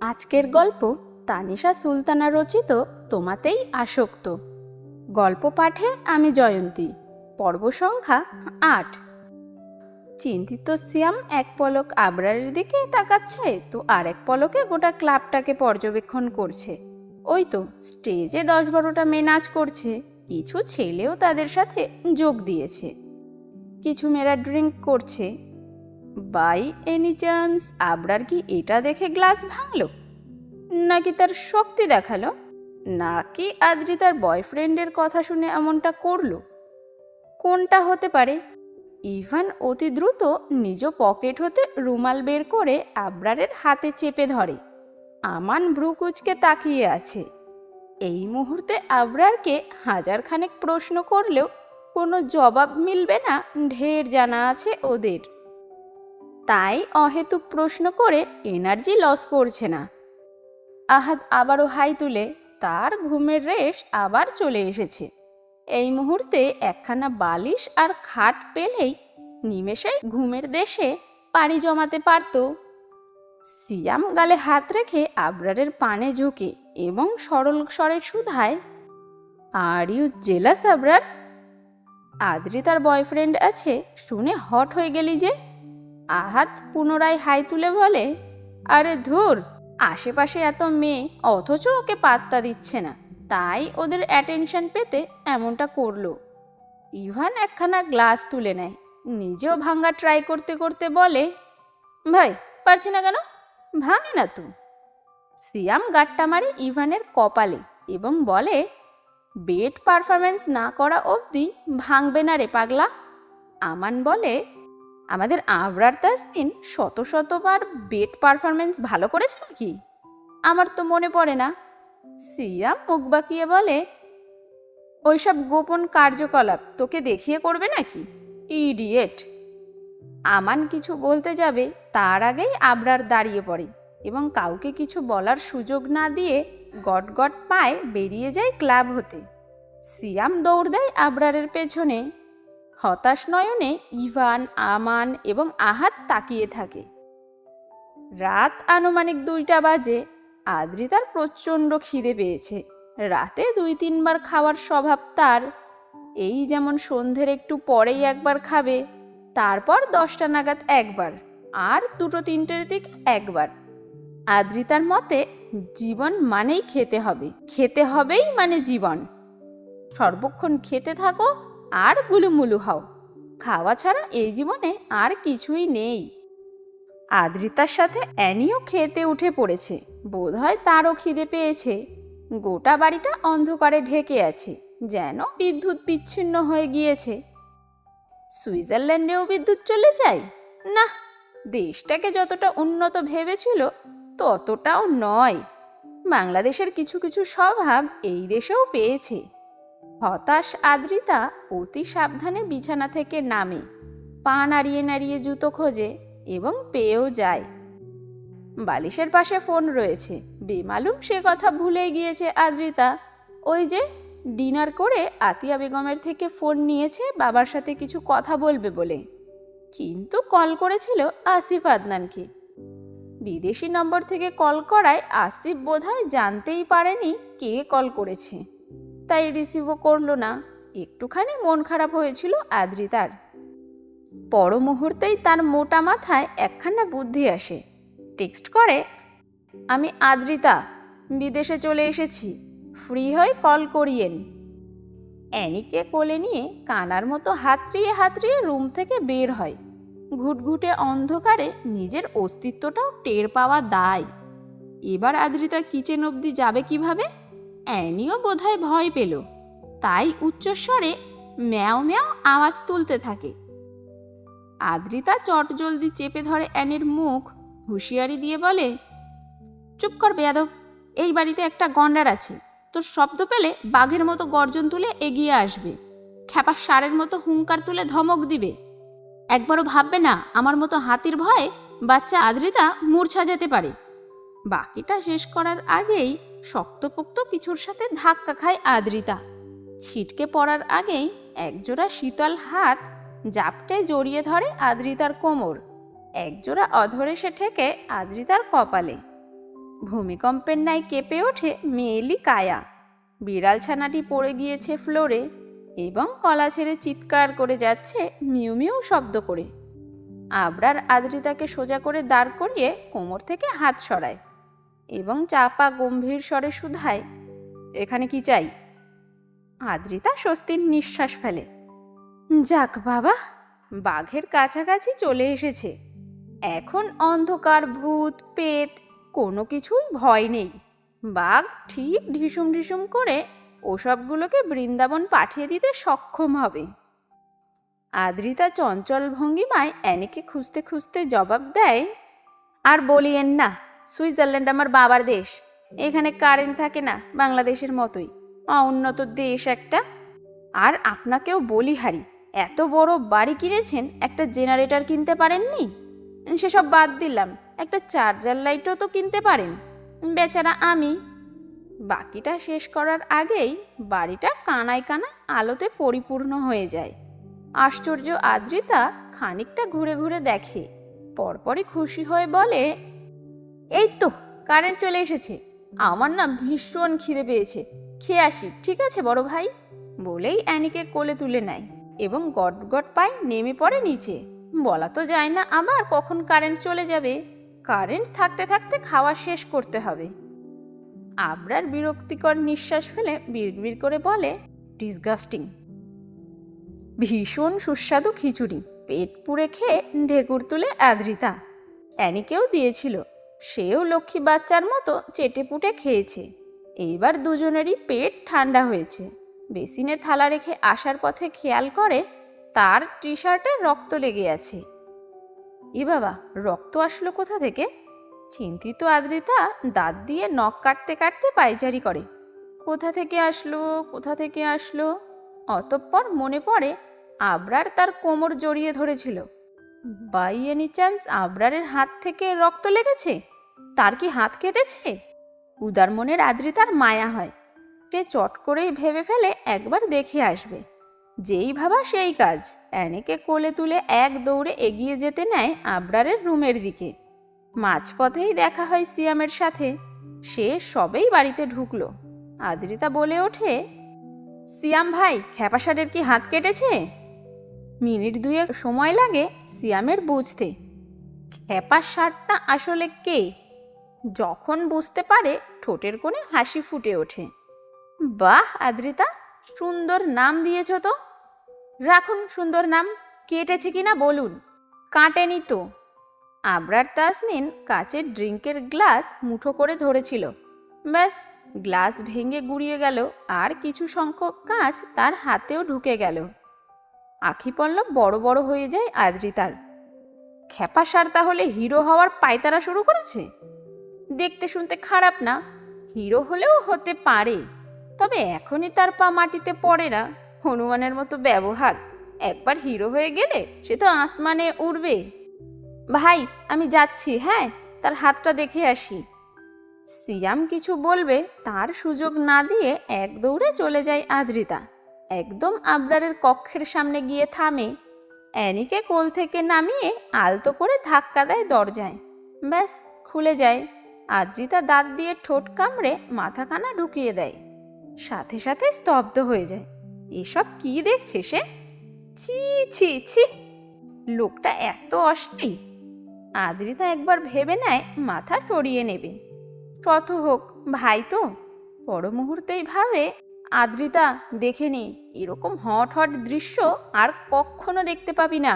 আজকের গল্প তানিশা সুলতানা রচিত, তোমাতেই আসক্ত। গল্প পাঠে আমি জয়ন্তী, পর্ব সংখ্যা আট। চিন্তিত সিয়াম এক পলক আবরারের দিকে তাকাচ্ছে, তো আরেক পলকে গোটা ক্লাবটাকে পর্যবেক্ষণ করছে। ওই তো, স্টেজে দশ বারোটা মেয়ে নাচ করছে, কিছু ছেলেও তাদের সাথে যোগ দিয়েছে। কিছু মেয়েরা ড্রিঙ্ক করছে বাই এনি চান্স আবরার কি এটা দেখে গ্লাস ভাঙলো? নাকি তার শক্তি দেখাল? নাকি আদ্রি তার বয়ফ্রেন্ডের কথা শুনে এমনটা করল? কোনটা হতে পারে? ইভান অতি দ্রুত নিজ পকেট হতে রুমাল বের করে আবরারের হাতে চেপে ধরে। আমান ভ্রুকুচকে তাকিয়ে আছে। এই মুহূর্তে আবরারকে হাজার খানেক প্রশ্ন করলেও কোনো জবাব মিলবে না, ঢের জানা আছে ওদের। তাই অহেতুক প্রশ্ন করে এনার্জি লস করছে না। আহাদ আবারও হাই তুলে তার ঘুমের রেশ আবার চলে এসেছে। এই মুহূর্তে একখানা বালিশ আর খাট পেলেই নিমেষে ঘুমের দেশে পাড়ি জমাতে পারত। সিয়াম গালে হাত রেখে আবরারের পানে ঝুঁকে এবং সরল স্বরে শুধায় are you jealous Abrar? Adri তার বয়ফ্রেন্ড আছে, শুনে হট হয়ে গেলি যে। আহাত পুনরায় হাই তুলে বলে, আরে ধুর, আশেপাশে এত মেয়ে, অথচ ওকে পাত্তা দিচ্ছে না। তাই ওদের অ্যাটেনশন পেতে এমনটা করল। ইভান একখানা গ্লাস তুলে নেয়। নিজেও ভাঙা ট্রাই করতে করতে বলে, ভাই, পারছি না কেন? ভাঙে না তো। সিয়াম গাট্টা মারে ইভানের কপালে এবং বলে, বেড পারফরমেন্স না করা অবধি ভাঙবে না রে পাগলা। আমান বলে আমাদের আবরার তাসকিন শত শতবার বেড পারফরমেন্স ভালো করেছে নাকি আমার তো মনে পড়ে না। সিয়াম মুখ বাঁকিয়ে বলে, ওইসব গোপন কার্যকলাপ তোকে দেখিয়ে করবে নাকি? ইডিয়েট! আমান কিছু বলতে যাবে, তার আগেই আবরার দাঁড়িয়ে পড়ে এবং কাউকে কিছু বলার সুযোগ না দিয়ে গট গট পায়ে বেরিয়ে যায় ক্লাব হতে। সিয়াম দৌড় দেয় আবরারের পেছনে। হতাশ নয়নে ইভান, আমান এবং আহাত তাকিয়ে থাকে। রাত আনুমানিক দুইটা বাজে। আদ্রিতার প্রচণ্ড খিদে পেয়েছে। রাতে দুই তিনবার খাওয়ার স্বভাব তার। এই যেমন সন্ধ্যের একটু পরেই একবার খাবে, তারপর দশটা নাগাদ একবার, আর দুটো তিনটের দিক একবার। আদ্রিতার মতে, জীবন মানেই খেতে হবে। খেতে হবেই মানে জীবন। সর্বক্ষণ খেতে থাকো আর গুলুমুলু হও। খাওয়া ছাড়া এই জীবনে আর কিছুই নেই। আদ্রিতার সাথে অ্যানিও খেতে উঠে পড়েছে। বোধহয় তারও খিদে পেয়েছে। গোটা বাড়িটা অন্ধকারে ঢেকে আছে, যেন বিদ্যুৎ বিচ্ছিন্ন হয়ে গিয়েছে। সুইজারল্যান্ডেও বিদ্যুৎ চলে যায়? না দেশটাকে যতটা উন্নত ভেবেছিল, ততটাও নয়। বাংলাদেশের কিছু কিছু স্বভাব এই দেশেও পেয়েছে। হতাশ, আদ্রিতা অতি সাবধানে বিছানা থেকে নামে। পা নাড়িয়ে নাড়িয়ে জুতো খোঁজে এবং পেয়েও যায়। বালিশের পাশে ফোন রয়েছে। বেমালুম সে কথা ভুলে গিয়েছে আদ্রিতা। ওই যে, ডিনার করে আতিয়া বেগমের থেকে ফোন নিয়েছে, বাবার সাথে কিছু কথা বলবে বলে। কিন্তু কল করেছিল আসিফ আদনানকে। বিদেশি নম্বর থেকে কল করায় আসিফ বোধহয় জানতেই পারেনি কে কল করেছে। তাই রিসিভও করল না। একটুখানি মন খারাপ হয়েছিল আদ্রিতার। পর মুহূর্তেই তার মোটা মাথায় একখানা বুদ্ধি আসে। টেক্সট করে, আমি আদ্রিতা, বিদেশে চলে এসেছি। ফ্রি হয়ে কল করিয়েন। অ্যানিকে কোলে নিয়ে কানার মতো হাতড়িয়ে হাতড়িয়ে রুম থেকে বের হয়। ঘুটঘুটে অন্ধকারে নিজের অস্তিত্বটাও টের পাওয়া দায়। এবার আদ্রিতা কিচেন অবধি যাবে কীভাবে? অ্যানিও বোধহয় ভয় পেল। তাই উচ্চস্বরে ম্যাও ম্যাও আওয়াজ তুলতে থাকে। আদ্রিতা চটজলদি চেপে ধরে অ্যানির মুখ, হুঁশিয়ারি দিয়ে বলে, চুপ কর বেয়াদব, এই বাড়িতে একটা গন্ডার আছে। তোর শব্দ পেলে বাঘের মতো গর্জন তুলে এগিয়ে আসবে। খ্যাপা সারের মতো হুঙ্কার তুলে ধমক দিবে। একবারও ভাববে না, আমার মতো হাতির ভয়ে বাচ্চা আদ্রিতা মূর্ছা যেতে পারে। বাকিটা শেষ করার আগেই শক্তপোক্ত কিছুর সাথে ধাক্কা খায় আদ্রিতা। ছিটকে পড়ার আগেই একজোড়া শীতল হাত জাপটে জড়িয়ে ধরে আদ্রিতার কোমর। একজোড়া অধরে সে ঠেকে আদ্রিতার কপালে। ভূমিকম্পের ন্যায় কেঁপে ওঠে মেয়েলি কায়া। বিড়াল ছানাটি পড়ে গিয়েছে ফ্লোরে এবং কলা ছেড়ে চিৎকার করে যাচ্ছে মিউ মিউ শব্দ করে। আবরার আদ্রিতাকে সোজা করে দাঁড় করিয়ে কোমর থেকে হাত সরায়। এবং চাপা গম্ভীর স্বরে শুধায়, এখানে কি চাই? আদ্রিতা স্বস্তির নিঃশ্বাস ফেলে। যাক বাবা, বাঘের কাছাকাছি চলে এসেছে। এখন অন্ধকার, ভূত পেত কোনো কিছুই ভয় নেই। বাঘ ঠিক ঢিসুম ঢিসুম করে ওসবগুলোকে বৃন্দাবন পাঠিয়ে দিতে সক্ষম হবে। আদ্রিতা চঞ্চল ভঙ্গিমায় অ্যানিকে খুঁজতে খুঁজতে জবাব দেয়, আর বলিয়েন না সুইজারল্যান্ড আমার বাবার দেশ। এখানে কারেন্ট থাকে না, বাংলাদেশের মতোই। অউন্নত দেশ একটা। আর আপনাকেও বলি হারি, এত বড় বাড়ি কিনেছেন, একটা জেনারেটর কিনতে পারেননি? সেসব বাদ দিলাম, একটা চার্জার লাইটও তো কিনতে পারেন। বেচারা আমি। বাকিটা শেষ করার আগেই বাড়িটা কানায় কানা আলোতে পরিপূর্ণ হয়ে যায়। আশ্চর্য আদ্রিতা খানিকটা ঘুরে ঘুরে দেখে, পরপরই খুশি হয়ে বলে এই তো কারেন্ট চলে এসেছে। আমার না ভীষণ খিদে পেয়েছে। খেয়ে আসি, ঠিক আছে বড় ভাই? বলেই অ্যানিকে কোলে তুলে নেয় এবং গট গট পায়ে নেমে পড়ে নিচে। বলা তো যায় না আবার কখন কারেন্ট চলে যাবে। কারেন্ট থাকতে থাকতে খাওয়া শেষ করতে হবে। আবরার বিরক্তিকর নিঃশ্বাস ফেলে বিড়বিড় করে বলে ডিসগাস্টিং ভীষণ সুস্বাদু খিচুড়ি, পেট পুড়ে খেয়ে ঢেকুর তুলে আদ্রিতা। অ্যানিকেও দিয়েছিল সেও লক্ষ্মী বাচ্চার মতো চেটে পুটে খেয়েছে। এইবার দুজনেরই পেট ঠান্ডা হয়েছে। বেসিনে থালা রেখে আসার পথে খেয়াল করে, তার টি শার্টে রক্ত লেগে আছে। এ বাবা, রক্ত আসলো কোথা থেকে? চিন্তিত আদ্রিতা দাঁত দিয়ে নখ কাটতে কাটতে পায়চারি করে। কোথা থেকে আসলো, কোথা থেকে আসলো? অতঃপর মনে পড়ে, আবরার তার কোমর জড়িয়ে ধরেছিল। বাই এনি চান্স আবরারের হাত থেকে রক্ত লেগেছে? তার কি হাত কেটেছে? উদার মনের আদ্রিতার মায়া হয়। সে চট করেই ভেবে ফেলে একবার দেখে আসবে। যেই ভাবা সেই কাজ। অ্যানিকে কোলে তুলে এক দৌড়ে এগিয়ে যেতে নেয় আবরারের রুমের দিকে। মাঝপথেই দেখা হয় সিয়ামের সাথে। সে সবেই বাড়িতে ঢুকলো। আদ্রিতা বলে ওঠে, সিয়াম ভাই খ্যাপাসারের কি হাত কেটেছে? মিনিট দুয়েক সময় লাগে সিয়ামের বুঝতে। খ্যাপা শার্টটা আসলে কে? যখন বুঝতে পারে, ঠোঁটের কোণে হাসি ফুটে ওঠে। বাহ, আদ্রিতা, সুন্দর নাম দিয়েছ তো। রাখুন, সুন্দর নাম। কেটেছে কিনা বলুন। কাটেনি তো। আবরার তাসনিন কাচের ড্রিঙ্কের গ্লাস মুঠো করে ধরেছিল। ব্যাস, গ্লাস ভেঙে গুড়িয়ে গেল, আর কিছু সংখ্যক কাঁচ তার হাতেও ঢুকে গেল। আখি পল্লব বড় বড় হয়ে যায় আদ্রিতার খ্যাপাসার তাহলে হিরো হওয়ার পায়তারা শুরু করেছে? দেখতে শুনতে খারাপ না? হিরো হলেও হতে পারে। তবে এখনই তার পা মাটিতে পড়ে না। হনুমানের মতো ব্যবহার। একবার হিরো হয়ে গেলে সে তো আসমানে উড়বে। ভাই, আমি যাচ্ছি হ্যাঁ? তার হাতটা দেখে আসি। সিয়াম কিছু বলবে, তার সুযোগ না দিয়ে এক দৌড়ে চলে যায় আদ্রিতা। একদম আবরারের কক্ষের সামনে গিয়ে থামে। অ্যানিকে কোল থেকে নামিয়ে আলতো করে ধাক্কা দেয় দরজায়। ব্যাস, খুলে যায়। আদ্রিতা দাঁত দিয়ে ঠোঁট কামড়ে মাথাখানা ঢুকিয়ে দেয়। সাথে সাথে স্তব্ধ হয়ে যায়। এসব কি দেখছে সে? ছি ছি ছি। লোকটা এত অশ্লীল। আদ্রিতা একবার ভেবে নেয় মাথা টড়িয়ে নেবে। কত হোক, ভাই তো। পর মুহূর্তেই ভাবে আদ্রিতা দেখে নে এরকম হট হট দৃশ্য আর কখনো দেখতে পাবি না।